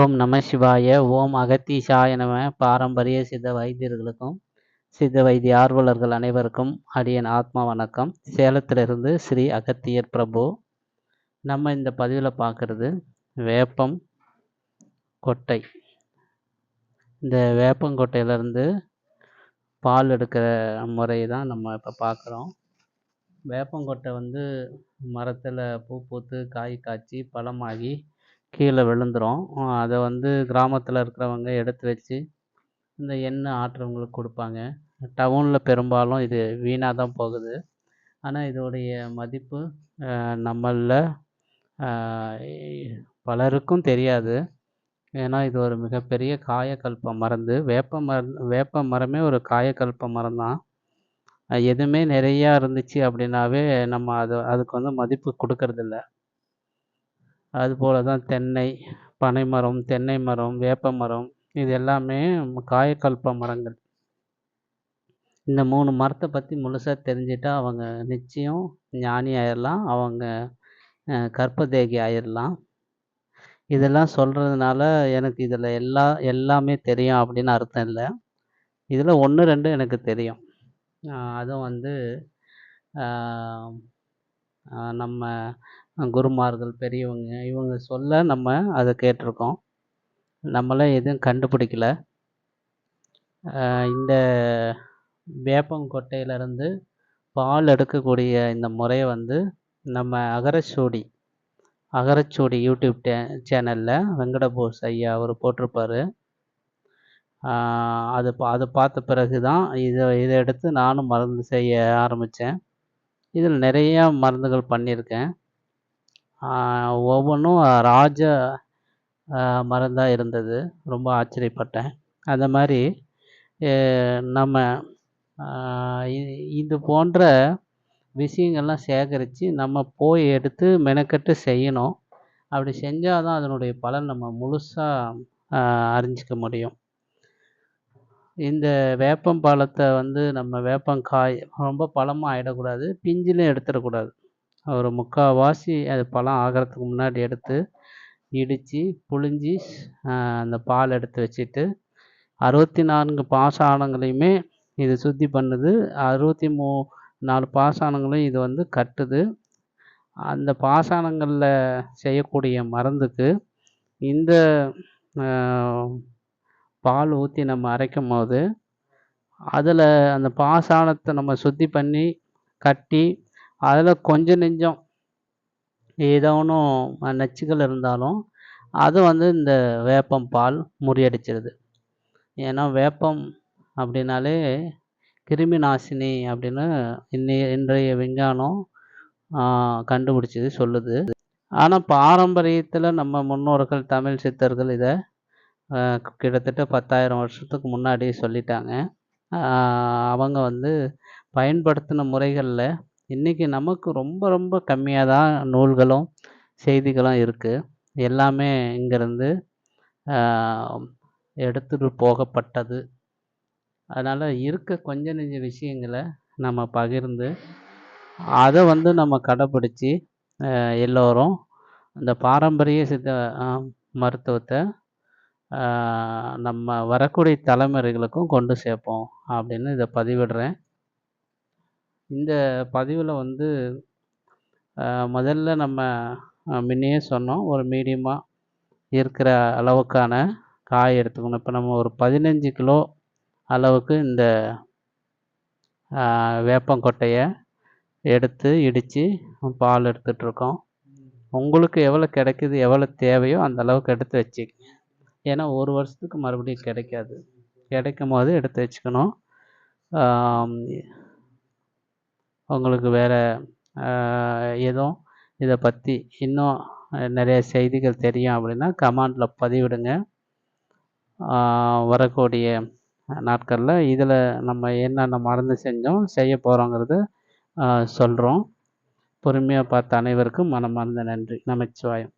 ஓம் நம சிவாய ஓம் அகத்தீசாய நம. பாரம்பரிய சித்த வைத்தியர்களுக்கும் சித்த வைத்திய ஆர்வலர்கள் அனைவருக்கும் அடியன் ஆத்மா வணக்கம். சேலத்திலிருந்து ஸ்ரீ அகத்தியர் பிரபு. நம்ம இந்த பதிவில் பார்க்குறது வேப்பம் கொட்டை. இந்த வேப்பங்கொட்டையிலேருந்து பால் எடுக்கிற முறை தான் நம்ம இப்போ பார்க்குறோம் வேப்பங்கொட்டை வந்து மரத்தில் பூ பூத்து காய் காய்ச்சி பழமாகி கீழே விழுந்துடும் அதை வந்து கிராமத்தில் இருக்கிறவங்க எடுத்து வச்சு இந்த எண்ணெய் ஆட்டுறவங்களுக்கு கொடுப்பாங்க. டவுனில் பெரும்பாலும் இது வீணாக தான் போகுது. ஆனால் இதோடைய மதிப்பு நம்மளில் பலருக்கும் தெரியாது. ஏன்னா இது ஒரு மிகப்பெரிய காயக்கல்ப மருந்து. வேப்ப மரம் வேப்ப மரமே ஒரு காயக்கல்ப மரம் தான். எதுவுமே நிறையா இருந்துச்சு அப்படின்னாவே நம்ம அதை அதுக்கு வந்து மதிப்பு கொடுக்கறதில்ல. அதுபோல் தான் தென்னை பனை மரம் தென்னை மரம் வேப்ப மரம் இது எல்லாமே காயக்கல்ப மரங்கள். இந்த மூணு மரத்தை பற்றி முழுசாக தெரிஞ்சிட்டா அவங்க நிச்சயம் ஞானி ஆயிடலாம் அவங்க கற்பதேகி ஆயிடலாம் இதெல்லாம் சொல்கிறதுனால எனக்கு இதில் எல்லா எல்லாமே தெரியும் அப்படின்னு அர்த்தம் இல்லை. இதில் ஒன்று ரெண்டு எனக்கு தெரியும். அதுவும் வந்து நம்ம குருமார்கள் பெரியவங்க இவங்க சொல்ல நம்ம அதை கேட்டிருக்கோம். நம்மளே எதுவும் கண்டுபிடிக்கல. இந்த வேப்பங்கொட்டையிலேருந்து பால் எடுக்கக்கூடிய இந்த முறையை வந்து நம்ம அகரச்சூடி அகரச்சூடி யூடியூப் டே சேனலில் வெங்கடபோஸ் ஐயா அவர் போட்டிருப்பார். அது பா அதை பார்த்த பிறகு தான் இதை இதை எடுத்து நானும் மருந்து செய்ய ஆரம்பித்தேன் இதில் நிறையா மருந்துகள் பண்ணியிருக்கேன். ஒவ்வொன்றும் ராஜ மருந்தாக இருந்தது. ரொம்ப ஆச்சரியப்பட்டேன். அந்த மாதிரி நம்ம இது போன்ற விஷயங்கள்லாம் சேகரித்து நம்ம போய் எடுத்து மெனக்கெட்டு செய்யணும். அப்படி செஞ்சால் தான் அதனுடைய பலன் நம்ம முழுசாக அறிஞ்சிக்க முடியும். இந்த வேப்பம் பழத்தை வந்து நம்ம வேப்பங்காய் ரொம்ப பழமாக ஆகிடக்கூடாது பிஞ்சிலையும் எடுத்துடக்கூடாது. ஒரு முக்கால்வாசி அது பழம் ஆகிறதுக்கு முன்னாடி எடுத்து இடித்து புழிஞ்சி அந்த பால் எடுத்து வச்சுட்டு அறுபத்தி நான்கு பாசானங்களையுமே இது சுத்தி பண்ணுது. அறுபத்தி மூ நாலு பாசானங்களையும் இது வந்து கட்டுது. அந்த பாசானங்களில் செய்யக்கூடிய மருந்துக்கு இந்த பால் ஊற்றி நம்ம அரைக்கும் போது அதில் அந்த பாசானத்தை நம்ம சுத்தி பண்ணி கட்டி அதில் கொஞ்சம் நெஞ்சம். ஏதோ ஒன்றும் நச்சுகள் இருந்தாலும் அது வந்து இந்த வேப்பம் பால் முறியடிச்சிருது. ஏன்னா வேப்பம் அப்படின்னாலே கிருமி நாசினி அப்படின்னு இன்னைய இன்றைய விஞ்ஞானம் கண்டுபிடிச்சது சொல்லுது. ஆனால் பாரம்பரியத்தில் நம்ம முன்னோர்கள் தமிழ் சித்தர்கள் இதை கிட்டத்தட்ட பத்தாயிரம் வருஷத்துக்கு முன்னாடியே சொல்லிட்டாங்க. அவங்க வந்து பயன்படுத்தின முறைகளில் இன்றைக்கி நமக்கு ரொம்ப ரொம்ப கம்மியாக தான் நூல்களும் செய்திகளும் இருக்குது எல்லாமே இங்கேருந்து எடுத்துகிட்டு போகப்பட்டது. அதனால் இருக்க கொஞ்ச நெஞ்ச விஷயங்களை நம்ம பகிர்ந்து அதை வந்து நம்ம கடைப்பிடிச்சி எல்லோரும் இந்த பாரம்பரிய சித்த மருத்துவத்தை நம்ம வரக்கூடிய தலைமுறைகளுக்கும் கொண்டு சேர்ப்போம் அப்படின்னு இதை பதிவிடுறேன். இந்த பதிவில் வந்து முதல்ல நம்ம முன்னையே சொன்னோம். ஒரு மீடியமாக இருக்கிற அளவுக்கான காய் எடுத்துக்கணும். இப்போ நம்ம ஒரு பதினஞ்சு கிலோ அளவுக்கு இந்த வேப்பங்கொட்டையை எடுத்து இடித்து பால் எடுத்துகிட்ருக்கோம் உங்களுக்கு எவ்வளோ கிடைக்குது எவ்வளோ தேவையோ அந்த அளவுக்கு எடுத்து வச்சுக்கங்க ஏன்னா ஒரு வருஷத்துக்கு மறுபடியும் கிடைக்காது. கிடைக்கும் போது எடுத்து வச்சுக்கணும். உங்களுக்கு வேறு எதுவும் இதை பற்றி இன்னும் நிறைய செய்திகள் தெரியும் அப்படின்னா கமெண்டில் பதிவிடுங்க. வரக்கூடிய நாட்களில் இதில் நம்ம என்னென்ன மருந்து செஞ்சோம் செய்ய போகிறோங்கிறத சொல்கிறோம் பொறுமையாக பார்த்த அனைவருக்கும் மனமார்ந்த நன்றி. நமச்சிவாயம்.